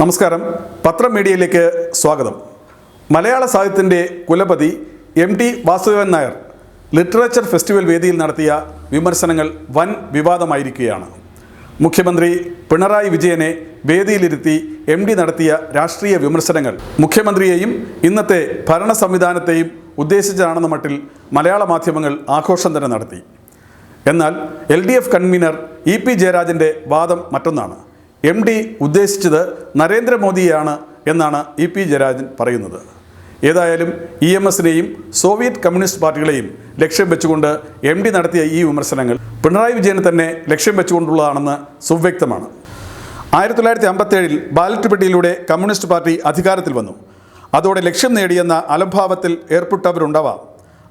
നമസ്കാരം. പത്രം മീഡിയയിലേക്ക് സ്വാഗതം. മലയാള സാഹിത്യത്തിന്റെ കുലപതി M T Vasudevan Nair literature festival വേദിയിൽ നടത്തിയ വിമർശനങ്ങൾ വൻ വിവാദമായിരിക്കുകയാണ്. മുഖ്യമന്ത്രി പിണറായി വിജയനെ വേദിയിലിരുത്തി എം ഡി നടത്തിയ രാഷ്ട്രീയ വിമർശനങ്ങൾ മുഖ്യമന്ത്രിയെയും ഇന്നത്തെ ഭരണ സംവിധാനത്തെയും ഉദ്ദേശിച്ചാണെന്ന മട്ടിൽ മലയാള മാധ്യമങ്ങൾ ആഘോഷം തന്നെ നടത്തി. എന്നാൽ L D F convener E P ജയരാജന്റെ വാദം മറ്റൊന്നാണ്. എം ഡി ഉദ്ദേശിച്ചത് നരേന്ദ്രമോദിയാണ് എന്നാണ് ഇ പി ജയരാജൻ പറയുന്നത്. ഏതായാലും ഇ എം എസിനെയും സോവിയറ്റ് കമ്മ്യൂണിസ്റ്റ് പാർട്ടികളെയും ലക്ഷ്യം വെച്ചുകൊണ്ട് എം ഡി നടത്തിയ ഈ വിമർശനങ്ങൾ പിണറായി വിജയനെ തന്നെ ലക്ഷ്യം വെച്ചുകൊണ്ടുള്ളതാണെന്ന് സുവ്യക്തമാണ്. ആയിരത്തി തൊള്ളായിരത്തി അമ്പത്തേഴിൽ ബാലറ്റ് പെട്ടിയിലൂടെ കമ്മ്യൂണിസ്റ്റ് പാർട്ടി അധികാരത്തിൽ വന്നു. അതോടെ ലക്ഷ്യം നേടിയെന്ന അലംഭാവത്തിൽ ഏർപ്പെട്ടവരുണ്ടാവാം.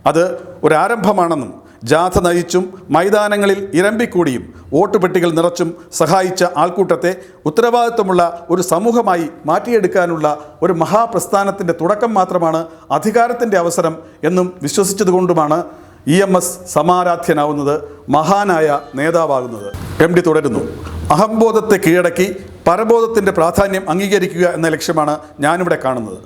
അത് ഒരാരംഭമാണെന്നും ജാഥ നയിച്ചും മൈതാനങ്ങളിൽ ഇരമ്പിക്കൂടിയും വോട്ട് പെട്ടികൾ നിറച്ചും സഹായിച്ച ആൾക്കൂട്ടത്തെ ഉത്തരവാദിത്വമുള്ള ഒരു സമൂഹമായി മാറ്റിയെടുക്കാനുള്ള ഒരു മഹാപ്രസ്ഥാനത്തിന്റെ തുടക്കം മാത്രമാണ് അധികാരത്തിന്റെ അവസരം എന്നും വിശ്വസിച്ചതുകൊണ്ടുമാണ് ഇ എം എസ് സമാരാധ്യനാവുന്നത് മഹാനായ നേതാവാകുന്നത്. എം ഡി തുടരുന്നു. അഹംബോധത്തെ കീഴടക്കി പരബോധത്തിന്റെ പ്രാധാന്യം അംഗീകരിക്കുക എന്ന ലക്ഷ്യമാണ് ഞാനിവിടെ കാണുന്നത്.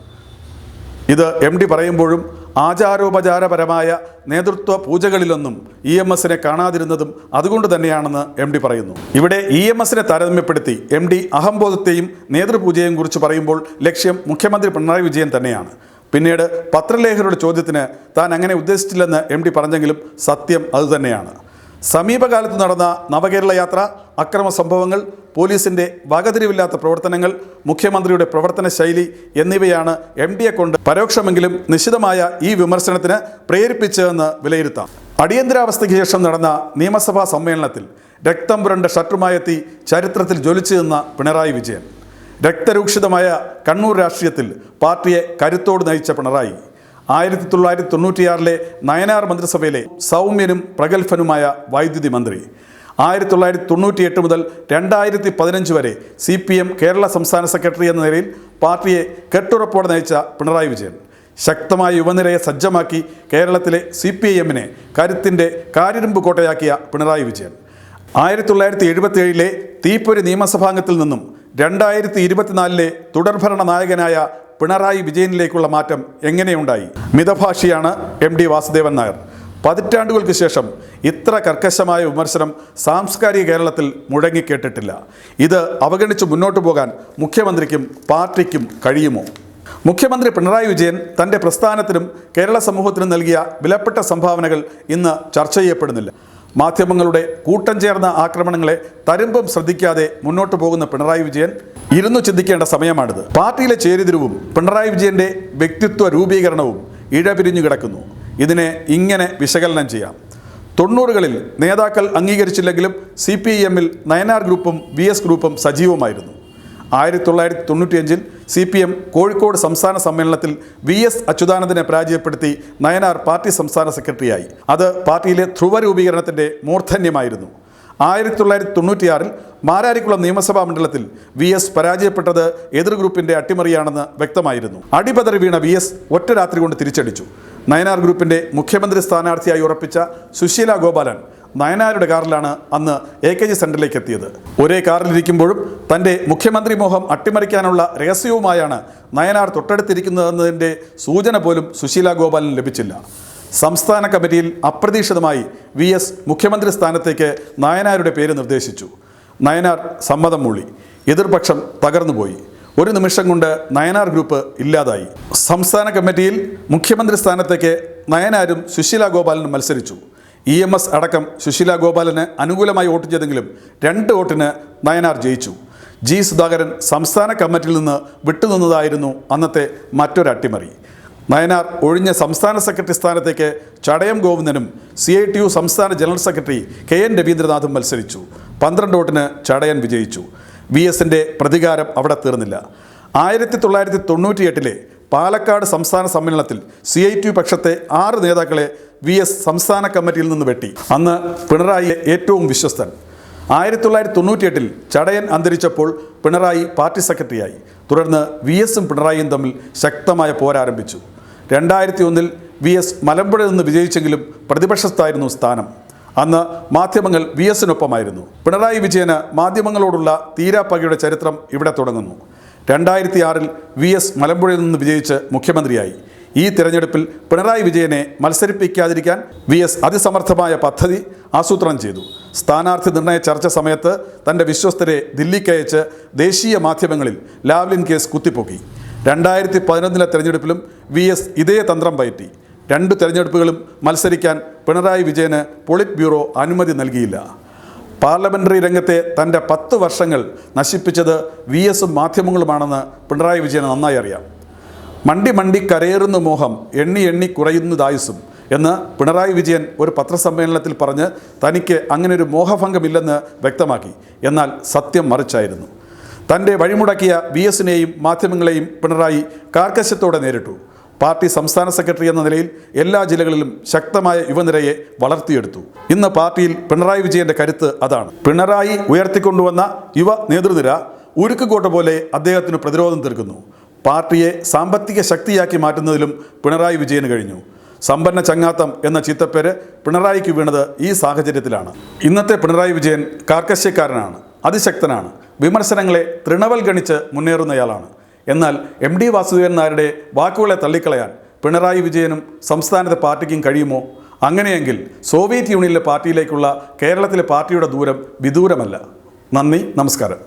ഇത് എം ഡി പറയുമ്പോഴും ആചാരോപചാരപരമായ നേതൃത്വ പൂജകളിലൊന്നും ഇ എം എസിനെ കാണാതിരുന്നതും അതുകൊണ്ട് തന്നെയാണെന്ന് എം ഡി പറയുന്നു. ഇവിടെ ഇ എം എസിനെ താരതമ്യപ്പെടുത്തി എം ഡി അഹംബോധത്തെയും നേതൃപൂജയെയും കുറിച്ച് പറയുമ്പോൾ ലക്ഷ്യം മുഖ്യമന്ത്രി പിണറായി വിജയൻ തന്നെയാണ്. പിന്നീട് പത്രലേഖരുടെ ചോദ്യത്തിന് താൻ അങ്ങനെ ഉദ്ദേശിച്ചില്ലെന്ന് എം ഡി പറഞ്ഞെങ്കിലും സത്യം അതുതന്നെയാണ് സമീപകാലത്ത് നടന്ന നവകേരള യാത്ര അക്രമ സംഭവങ്ങൾ പോലീസിന്റെ വകതിരിവില്ലാത്ത പ്രവർത്തനങ്ങൾ മുഖ്യമന്ത്രിയുടെ പ്രവർത്തന ശൈലി എന്നിവയാണ് എം ഡിയെ കൊണ്ട് പരോക്ഷമെങ്കിലും നിശിതമായ ഈ വിമർശനത്തിന് പ്രേരിപ്പിച്ചതെന്ന് വിലയിരുത്താം. അടിയന്തരാവസ്ഥയ്ക്ക് ശേഷം നടന്ന നിയമസഭാ സമ്മേളനത്തിൽ രക്തം പുരണ്ട ഷട്ടുമായെത്തി ചരിത്രത്തിൽ ജ്വലിച്ചു നിന്ന പിണറായി വിജയൻ. രക്തരൂക്ഷിതമായ കണ്ണൂർ രാഷ്ട്രീയത്തിൽ പാർട്ടിയെ കരുത്തോട് നയിച്ച പിണറായി. ആയിരത്തി തൊള്ളായിരത്തി തൊണ്ണൂറ്റിയാറിലെ നയനാർ മന്ത്രിസഭയിലെ സൗമ്യനും പ്രഗത്ഭനുമായ വൈദ്യുതി മന്ത്രി. ആയിരത്തി തൊള്ളായിരത്തി തൊണ്ണൂറ്റി എട്ട് മുതൽ രണ്ടായിരത്തി പതിനഞ്ച് വരെ സി പി എം കേരള സംസ്ഥാന സെക്രട്ടറി എന്ന നിലയിൽ പാർട്ടിയെ കെട്ടുറപ്പോടെ നയിച്ച പിണറായി വിജയൻ. ശക്തമായ യുവനിരയെ സജ്ജമാക്കി കേരളത്തിലെ സി പി ഐ എമ്മിനെ കരുത്തിന്റെ കാരിരുമ്പ് കോട്ടയാക്കിയ പിണറായി വിജയൻ. ആയിരത്തി തൊള്ളായിരത്തി എഴുപത്തി ഏഴിലെ തീപ്പൊരി നിയമസഭാംഗത്തിൽ നിന്നും രണ്ടായിരത്തി ഇരുപത്തിനാലിലെ തുടർഭരണ നായകനായ പിണറായി വിജയനിലേക്കുള്ള മാറ്റം എങ്ങനെയുണ്ടായി? മിതഭാഷിയാണ് എം ഡി വാസുദേവൻ നായർ. പതിറ്റാണ്ടുകൾക്ക് ശേഷം ഇത്ര കർക്കശമായ വിമർശനം സാംസ്കാരിക കേരളത്തിൽ മുഴങ്ങിക്കേട്ടിട്ടില്ല. ഇത് അവഗണിച്ച് മുന്നോട്ട് പോകാൻ മുഖ്യമന്ത്രിക്കും പാർട്ടിക്കും കഴിയുമോ? മുഖ്യമന്ത്രി പിണറായി വിജയൻ തന്റെ പ്രസ്ഥാനത്തിനും കേരള സമൂഹത്തിനും നൽകിയ വിലപ്പെട്ട സംഭാവനകൾ ഇന്ന് ചർച്ച ചെയ്യപ്പെടുന്നില്ല. മാധ്യമങ്ങളുടെ കൂട്ടം ചേർന്ന ആക്രമണങ്ങളെ തരുമ്പം ശ്രദ്ധിക്കാതെ മുന്നോട്ട് പോകുന്ന പിണറായി വിജയൻ ഇരുന്നു ചിന്തിക്കേണ്ട സമയമാണിത്. പാർട്ടിയിലെ ചേരിതിരിവും പിണറായി വിജയന്റെ വ്യക്തിത്വ രൂപീകരണവും ഇഴപിരിഞ്ഞു കിടക്കുന്നു. ഇതിനെ ഇങ്ങനെ വിശകലനം ചെയ്യാം. തൊണ്ണൂറുകളിൽ നേതാക്കൾ അംഗീകരിച്ചില്ലെങ്കിലും സി പി ഐ എമ്മിൽ നയനാർ ഗ്രൂപ്പും വി എസ് ഗ്രൂപ്പും സജീവമായിരുന്നു. ആയിരത്തി തൊള്ളായിരത്തി തൊണ്ണൂറ്റിയഞ്ചിൽ സി പി എം കോഴിക്കോട് സംസ്ഥാന സമ്മേളനത്തിൽ വി എസ് അച്യുതാനന്ദനെ പരാജയപ്പെടുത്തി നയനാർ പാർട്ടി സംസ്ഥാന സെക്രട്ടറിയായി. അത് പാർട്ടിയിലെ ധ്രുവ രൂപീകരണത്തിന്റെ മൂർധന്യമായിരുന്നു. ആയിരത്തി തൊള്ളായിരത്തി തൊണ്ണൂറ്റിയാറിൽ മാരാരിക്കുളം നിയമസഭാ മണ്ഡലത്തിൽ വി എസ് പരാജയപ്പെട്ടത് എതിർ ഗ്രൂപ്പിന്റെ അട്ടിമറിയാണെന്ന് വ്യക്തമായിരുന്നു. അടിപതറി വീണ വി എസ് ഒറ്റ രാത്രി കൊണ്ട് തിരിച്ചടിച്ചു. നയനാർ ഗ്രൂപ്പിന്റെ മുഖ്യമന്ത്രി സ്ഥാനാർത്ഥിയായി ഉറപ്പിച്ച സുശീല ഗോപാലൻ നയനാരുടെ കാറിലാണ് അന്ന് എ കെ ജി സെന്ററിലേക്ക് എത്തിയത്. ഒരേ കാറിലിരിക്കുമ്പോഴും തന്റെ മുഖ്യമന്ത്രി മോഹം അട്ടിമറിക്കാനുള്ള രഹസ്യവുമായാണ് നയനാർ തൊട്ടടുത്തിരിക്കുന്നതെന്നതിന്റെ സൂചന പോലും സുശീല ഗോപാലിന് ലഭിച്ചില്ല. സംസ്ഥാന കമ്മിറ്റിയിൽ അപ്രതീക്ഷിതമായി വി എസ് മുഖ്യമന്ത്രി സ്ഥാനത്തേക്ക് നായനാരുടെ പേര് നിർദ്ദേശിച്ചു. നയനാർ സമ്മതം മൂളി. എതിർപക്ഷം തകർന്നുപോയി ഒരു നിമിഷം കൊണ്ട് നയനാർ ഗ്രൂപ്പ് ഇല്ലാതായി. സംസ്ഥാന കമ്മിറ്റിയിൽ മുഖ്യമന്ത്രി സ്ഥാനത്തേക്ക് നയനാരും സുശീല ഗോപാലനും മത്സരിച്ചു. ഇ എം എസ് അടക്കം സുശീല ഗോപാലന് അനുകൂലമായി വോട്ട് ചെയ്തെങ്കിലും രണ്ട് വോട്ടിന് നയനാർ ജയിച്ചു. ജി സുധാകരൻ സംസ്ഥാന കമ്മിറ്റിയിൽ നിന്ന് വിട്ടുനിന്നതായിരുന്നു അന്നത്തെ മറ്റൊരു അട്ടിമറി. നയനാർ ഒഴിഞ്ഞ സംസ്ഥാന സെക്രട്ടറി സ്ഥാനത്തേക്ക് ചടയം ഗോവിന്ദനും സി ഐ ടി യു സംസ്ഥാന ജനറൽ സെക്രട്ടറി കെ എൻ രവീന്ദ്രനാഥും മത്സരിച്ചു. പന്ത്രണ്ട് വോട്ടിന് ചടയൻ വിജയിച്ചു. വി എസിന്റെ പ്രതികാരം അവിടെ തീർന്നില്ല. ആയിരത്തി തൊള്ളായിരത്തി തൊണ്ണൂറ്റിയെട്ടിലെ പാലക്കാട് സംസ്ഥാന സമ്മേളനത്തിൽ സി ഐ ടി പക്ഷത്തെ ആറ് നേതാക്കളെ വി എസ് സംസ്ഥാന കമ്മിറ്റിയിൽ നിന്ന് വെട്ടി. അന്ന് പിണറായി ഏറ്റവും വിശ്വസ്തൻ. ആയിരത്തി തൊള്ളായിരത്തി തൊണ്ണൂറ്റിയെട്ടിൽ ചടയൻ അന്തരിച്ചപ്പോൾ പിണറായി പാർട്ടി സെക്രട്ടറിയായി. തുടർന്ന് വി എസും പിണറായിയും തമ്മിൽ ശക്തമായ പോരാരംഭിച്ചു. രണ്ടായിരത്തി ഒന്നിൽ വി എസ് മലമ്പുഴയിൽ നിന്ന് വിജയിച്ചെങ്കിലും പ്രതിപക്ഷത്തായിരുന്നു സ്ഥാനം. അന്ന് മാധ്യമങ്ങൾ വി എസിനൊപ്പമായിരുന്നു പിണറായി വിജയന് മാധ്യമങ്ങളോടുള്ള തീരാപ്പകയുടെ ചരിത്രം ഇവിടെ തുടങ്ങുന്നു. രണ്ടായിരത്തി ആറിൽ വി എസ് മലമ്പുഴയിൽ നിന്ന് വിജയിച്ച് മുഖ്യമന്ത്രിയായി. ഈ തിരഞ്ഞെടുപ്പിൽ പിണറായി വിജയനെ മത്സരിപ്പിക്കാതിരിക്കാൻ വി എസ് അതിസമർത്ഥമായ പദ്ധതി ആസൂത്രണം ചെയ്തു. സ്ഥാനാർത്ഥി നിർണയ ചർച്ച സമയത്ത് തന്റെ വിശ്വസ്തരെ ദില്ലിക്കയച്ച് ദേശീയ മാധ്യമങ്ങളിൽ ലാവ്ലിൻ കേസ് കുത്തിപ്പൊക്കി. രണ്ടായിരത്തി പതിനൊന്നിലെ തെരഞ്ഞെടുപ്പിലും വി എസ് ഇതേ തന്ത്രം പയറ്റി. രണ്ട് തെരഞ്ഞെടുപ്പുകളും മത്സരിക്കാൻ പിണറായി വിജയന് പൊളിറ്റ് ബ്യൂറോ അനുമതി നൽകിയില്ല. പാർലമെന്ററി രംഗത്തെ തന്റെ പത്ത് വർഷങ്ങൾ നശിപ്പിച്ചത് വി എസും മാധ്യമങ്ങളുമാണെന്ന് പിണറായി വിജയൻ നന്നായി അറിയാം. മണ്ടി മണ്ടി കരയേറുന്ന മോഹം എണ്ണി എണ്ണി കുറയുന്നതായുസും എന്ന് പിണറായി വിജയൻ ഒരു പത്രസമ്മേളനത്തിൽ പറഞ്ഞ് തനിക്ക് അങ്ങനെ ഒരു മോഹഭംഗമില്ലെന്ന് വ്യക്തമാക്കി. എന്നാൽ സത്യം മറിച്ചായിരുന്നു. തന്റെ വഴിമുടക്കിയ വി എസിനെയും മാധ്യമങ്ങളെയും പിണറായി കാർക്കശ്യത്തോടെ നേരിട്ടു. പാർട്ടി സംസ്ഥാന സെക്രട്ടറി എന്ന നിലയിൽ എല്ലാ ജില്ലകളിലും ശക്തമായ യുവനിരയെ വളർത്തിയെടുത്തു. ഇന്ന് പാർട്ടിയിൽ പിണറായി വിജയന്റെ കരുത്ത് അതാണ്. പിണറായി ഉയർത്തിക്കൊണ്ടുവന്ന യുവ നേതൃനിര ഉരുക്കുകോട്ട പോലെ അദ്ദേഹത്തിന് പ്രതിരോധം തീർക്കുന്നു. പാർട്ടിയെ സാമ്പത്തിക ശക്തിയാക്കി മാറ്റുന്നതിലും പിണറായി വിജയന് കഴിഞ്ഞു. സമ്പന്ന ചങ്ങാത്തം എന്ന ചീത്തപ്പേര് പിണറായിക്ക് വീണത് ഈ സാഹചര്യത്തിലാണ്. ഇന്നത്തെ പിണറായി വിജയൻ കാർക്കശ്യക്കാരനാണ് അതിശക്തനാണ് വിമർശനങ്ങളെ തൃണവൽഗണിച്ച് മുന്നേറുന്നയാളാണ്. എന്നാൽ എം ഡി വാസുദേവൻ നായരുടെ വാക്കുകളെ തള്ളിക്കളയാൻ പിണറായി വിജയനും സംസ്ഥാനത്തെ പാർട്ടിക്കും കഴിയുമോ? അങ്ങനെയെങ്കിൽ സോവിയറ്റ് യൂണിയനിലെ പാർട്ടിയിലേക്കുള്ള കേരളത്തിലെ പാർട്ടിയുടെ ദൂരം വിദൂരമല്ല. നന്ദി നമസ്കാരം.